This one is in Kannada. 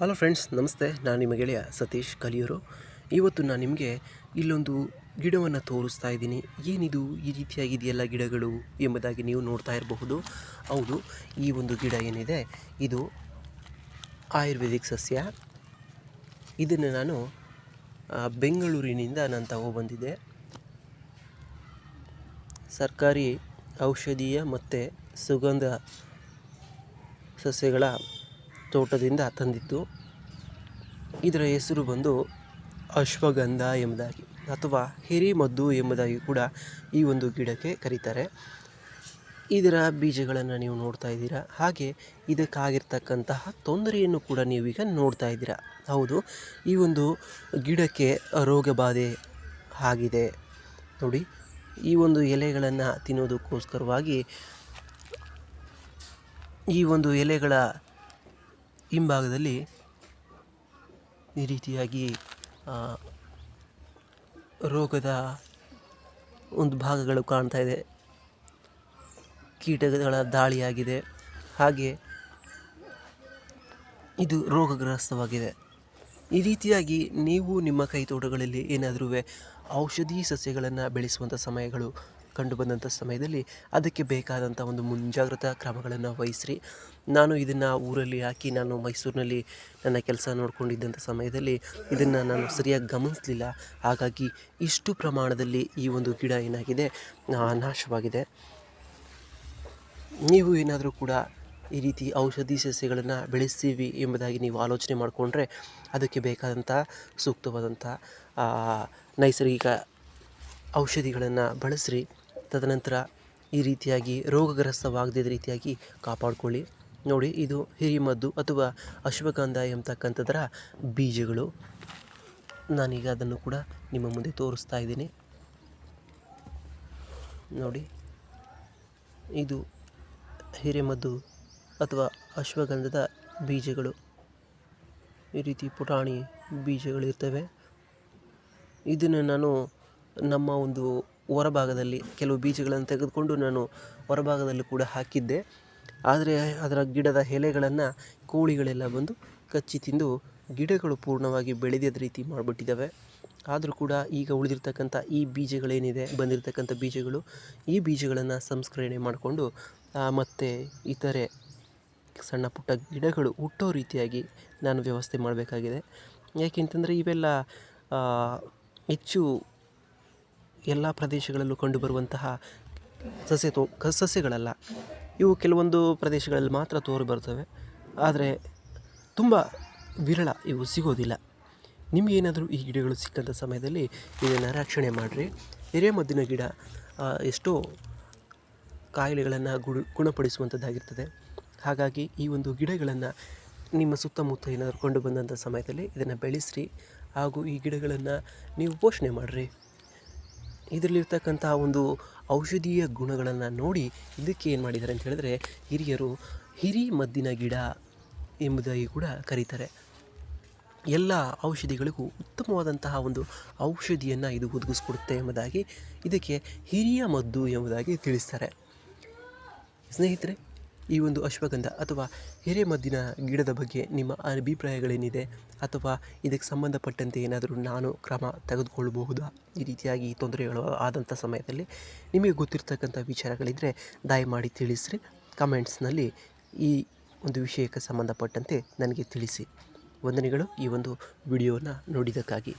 ಹಲೋ ಫ್ರೆಂಡ್ಸ್ ನಮಸ್ತೆ. ನಾನು ನಿಮ್ಮ ಗೆಳೆಯ ಸತೀಶ್ ಕಲಿಯೂರು. ಇವತ್ತು ನಾನು ನಿಮಗೆ ಇಲ್ಲೊಂದು ಗಿಡವನ್ನು ತೋರಿಸ್ತಾ ಇದ್ದೀನಿ. ಏನಿದು, ಈ ರೀತಿಯಾಗಿದೆಯಲ್ಲ ಗಿಡಗಳು ಎಂಬುದಾಗಿ ನೀವು ನೋಡ್ತಾ ಇರಬಹುದು. ಹೌದು, ಈ ಒಂದು ಗಿಡ ಏನಿದೆ, ಇದು ಆಯುರ್ವೇದಿಕ್ ಸಸ್ಯ. ಇದನ್ನು ನಾನು ಬೆಂಗಳೂರಿನಿಂದ ನಾನು ತಗೊಬಂದಿದ್ದೆ. ಸರ್ಕಾರಿ ಔಷಧೀಯ ಮತ್ತು ಸುಗಂಧ ಸಸ್ಯಗಳ ತೋಟದಿಂದ ತಂದಿದ್ದು. ಇದರ ಹೆಸರು ಬಂದು ಅಶ್ವಗಂಧ ಎಂಬುದಾಗಿ ಅಥವಾ ಹಿರಿಮದ್ದು ಎಂಬುದಾಗಿ ಕೂಡ ಈ ಒಂದು ಗಿಡಕ್ಕೆ ಕರೀತಾರೆ. ಇದರ ಬೀಜಗಳನ್ನು ನೀವು ನೋಡ್ತಾ ಇದ್ದೀರಾ. ಹಾಗೆ ಇದಕ್ಕಾಗಿರ್ತಕ್ಕಂತಹ ತೊಂದರೆಯನ್ನು ಕೂಡ ನೀವೀಗ ನೋಡ್ತಾ ಇದ್ದೀರಾ. ಹೌದು, ಈ ಒಂದು ಗಿಡಕ್ಕೆ ರೋಗ ಬಾಧೆ ಆಗಿದೆ. ನೋಡಿ, ಈ ಒಂದು ಎಲೆಗಳನ್ನು ತಿನ್ನೋದಕ್ಕೋಸ್ಕರವಾಗಿ ಈ ಒಂದು ಎಲೆಗಳ ಹಿಂಭಾಗದಲ್ಲಿ ಈ ರೀತಿಯಾಗಿ ರೋಗದ ಒಂದು ಭಾಗಗಳು ಕಾಣ್ತಾ ಇದೆ. ಕೀಟಗಳ ದಾಳಿಯಾಗಿದೆ. ಹಾಗೆ ಇದು ರೋಗಗ್ರಸ್ತವಾಗಿದೆ. ಈ ರೀತಿಯಾಗಿ ನೀವು ನಿಮ್ಮ ಕೈ ತೋಟಗಳಲ್ಲಿ ಏನಾದರೂ ಔಷಧಿ ಸಸ್ಯಗಳನ್ನು ಬೆಳೆಸುವಂಥ ಸಮಯಗಳು ಕಂಡುಬಂದಂಥ ಸಮಯದಲ್ಲಿ ಅದಕ್ಕೆ ಬೇಕಾದಂಥ ಒಂದು ಮುಂಜಾಗ್ರತಾ ಕ್ರಮಗಳನ್ನು ವಹಿಸ್ರಿ. ನಾನು ಇದನ್ನು ಊರಲ್ಲಿ ಹಾಕಿ ನಾನು ಮೈಸೂರಿನಲ್ಲಿ ನನ್ನ ಕೆಲಸ ನೋಡಿಕೊಂಡಿದ್ದಂಥ ಸಮಯದಲ್ಲಿ ಇದನ್ನು ನಾನು ಸರಿಯಾಗಿ ಗಮನಿಸಲಿಲ್ಲ. ಹಾಗಾಗಿ ಇಷ್ಟು ಪ್ರಮಾಣದಲ್ಲಿ ಈ ಒಂದು ಗಿಡ ಏನಾಗಿದೆ ನಾಶವಾಗಿದೆ. ನೀವು ಏನಾದರೂ ಕೂಡ ಈ ರೀತಿ ಔಷಧಿ ಸಸ್ಯಗಳನ್ನು ಬೆಳೆಸ್ತೀವಿ ಎಂಬುದಾಗಿ ನೀವು ಆಲೋಚನೆ ಮಾಡಿಕೊಂಡ್ರೆ ಅದಕ್ಕೆ ಬೇಕಾದಂಥ ಸೂಕ್ತವಾದಂಥ ನೈಸರ್ಗಿಕ ಔಷಧಿಗಳನ್ನು ಬಳಸ್ರಿ. ತದನಂತರ ಈ ರೀತಿಯಾಗಿ ರೋಗಗ್ರಸ್ತವಾಗದ ರೀತಿಯಾಗಿ ಕಾಪಾಡಿಕೊಳ್ಳಿ. ನೋಡಿ, ಇದು ಹಿರಿಮದ್ದು ಅಥವಾ ಅಶ್ವಗಂಧ ಎಂಬತಕ್ಕಂಥದ್ರ ಬೀಜಗಳು. ನಾನೀಗ ಅದನ್ನು ಕೂಡ ನಿಮ್ಮ ಮುಂದೆ ತೋರಿಸ್ತಾ ಇದ್ದೀನಿ. ನೋಡಿ, ಇದು ಹಿರಿಮದ್ದು ಅಥವಾ ಅಶ್ವಗಂಧದ ಬೀಜಗಳು. ಈ ರೀತಿ ಪುಟಾಣಿ ಬೀಜಗಳಿರ್ತವೆ. ಇದನ್ನು ನಾನು ನಮ್ಮ ಒಂದು ಹೊರಭಾಗದಲ್ಲಿ ಕೆಲವು ಬೀಜಗಳನ್ನು ತೆಗೆದುಕೊಂಡು ನಾನು ಹೊರಭಾಗದಲ್ಲಿ ಕೂಡ ಹಾಕಿದ್ದೆ. ಆದರೆ ಅದರ ಗಿಡದ ಎಲೆಗಳನ್ನು ಕೋಳಿಗಳೆಲ್ಲ ಬಂದು ಕಚ್ಚಿ ತಿಂದು ಗಿಡಗಳು ಪೂರ್ಣವಾಗಿ ಬೆಳೆದಿದ್ದ ರೀತಿ ಮಾಡಿಬಿಟ್ಟಿದ್ದಾವೆ. ಆದರೂ ಕೂಡ ಈಗ ಉಳಿದಿರ್ತಕ್ಕಂಥ ಈ ಬೀಜಗಳೇನಿದೆ, ಬಂದಿರತಕ್ಕಂಥ ಬೀಜಗಳು, ಈ ಬೀಜಗಳನ್ನು ಸಂಸ್ಕರಣೆ ಮಾಡಿಕೊಂಡು ಮತ್ತು ಇತರೆ ಸಣ್ಣ ಪುಟ್ಟ ಗಿಡಗಳು ಹುಟ್ಟೋ ರೀತಿಯಾಗಿ ನಾನು ವ್ಯವಸ್ಥೆ ಮಾಡಬೇಕಾಗಿದೆ. ಯಾಕೆಂತಂದರೆ ಇವೆಲ್ಲ ಹೆಚ್ಚು ಎಲ್ಲ ಪ್ರದೇಶಗಳಲ್ಲೂ ಕಂಡುಬರುವಂತಹ ಸಸ್ಯ ತೋ, ಕ, ಸಸ್ಯಗಳಲ್ಲ. ಇವು ಕೆಲವೊಂದು ಪ್ರದೇಶಗಳಲ್ಲಿ ಮಾತ್ರ ತೋರಿ ಬರ್ತವೆ ಆದರೆ ತುಂಬ ವಿರಳ ಇವು ಸಿಗೋದಿಲ್ಲ. ನಿಮಗೇನಾದರೂ ಈ ಗಿಡಗಳು ಸಿಕ್ಕಂಥ ಸಮಯದಲ್ಲಿ ಇದನ್ನು ರಕ್ಷಣೆ ಮಾಡಿರಿ. ಹಿರೇಮದ್ದಿನ ಗಿಡ ಎಷ್ಟೋ ಕಾಯಿಲೆಗಳನ್ನು ಗುಣ ಗುಣಪಡಿಸುವಂಥದ್ದಾಗಿರ್ತದೆ ಹಾಗಾಗಿ ಈ ಒಂದು ಗಿಡಗಳನ್ನು ನಿಮ್ಮ ಸುತ್ತಮುತ್ತ ಏನಾದರೂ ಕಂಡು ಬಂದಂಥ ಸಮಯದಲ್ಲಿ ಇದನ್ನು ಬೆಳೆಸ್ರಿ. ಹಾಗೂ ಈ ಗಿಡಗಳನ್ನು ನೀವು ಪೋಷಣೆ ಮಾಡಿರಿ. ಇದರಲ್ಲಿರ್ತಕ್ಕಂಥ ಒಂದು ಔಷಧೀಯ ಗುಣಗಳನ್ನು ನೋಡಿ ಇದಕ್ಕೆ ಏನು ಮಾಡಿದ್ದಾರೆ ಅಂತ ಹೇಳಿದ್ರೆ ಹಿರಿಯರು ಹಿರಿ ಮದ್ದಿನ ಗಿಡ ಎಂಬುದಾಗಿ ಕೂಡ ಕರೀತಾರೆ. ಎಲ್ಲ ಔಷಧಿಗಳಿಗೂ ಉತ್ತಮವಾದಂತಹ ಒಂದು ಔಷಧಿಯನ್ನು ಇದು ಒದಗಿಸ್ಕೊಡುತ್ತೆ ಎಂಬುದಾಗಿ ಇದಕ್ಕೆ ಹಿರಿಯ ಮದ್ದು ಎಂಬುದಾಗಿ ತಿಳಿಸ್ತಾರೆ. ಸ್ನೇಹಿತರೆ ಈ ಒಂದು ಅಶ್ವಗಂಧ ಅಥವಾ ಹಿರೇಮದ್ದಿನ ಗಿಡದ ಬಗ್ಗೆ ನಿಮ್ಮ ಅಭಿಪ್ರಾಯಗಳೇನಿದೆ? ಅಥವಾ ಇದಕ್ಕೆ ಸಂಬಂಧಪಟ್ಟಂತೆ ಏನಾದರೂ ನಾನು ಕ್ರಮ ತೆಗೆದುಕೊಳ್ಳಬಹುದಾ? ಈ ರೀತಿಯಾಗಿ ತೊಂದರೆಗಳು ಆದಂಥ ಸಮಯದಲ್ಲಿ ನಿಮಗೆ ಗೊತ್ತಿರ್ತಕ್ಕಂಥ ವಿಚಾರಗಳಿದ್ದರೆ ದಯಮಾಡಿ ತಿಳಿಸ್ರಿ. ಕಮೆಂಟ್ಸ್ನಲ್ಲಿ ಈ ಒಂದು ವಿಷಯಕ್ಕೆ ಸಂಬಂಧಪಟ್ಟಂತೆ ನನಗೆ ತಿಳಿಸಿ. ವಂದನೆಗಳು. ಈ ಒಂದು ವಿಡಿಯೋನ ನೋಡಿದ್ದಕ್ಕಾಗಿ.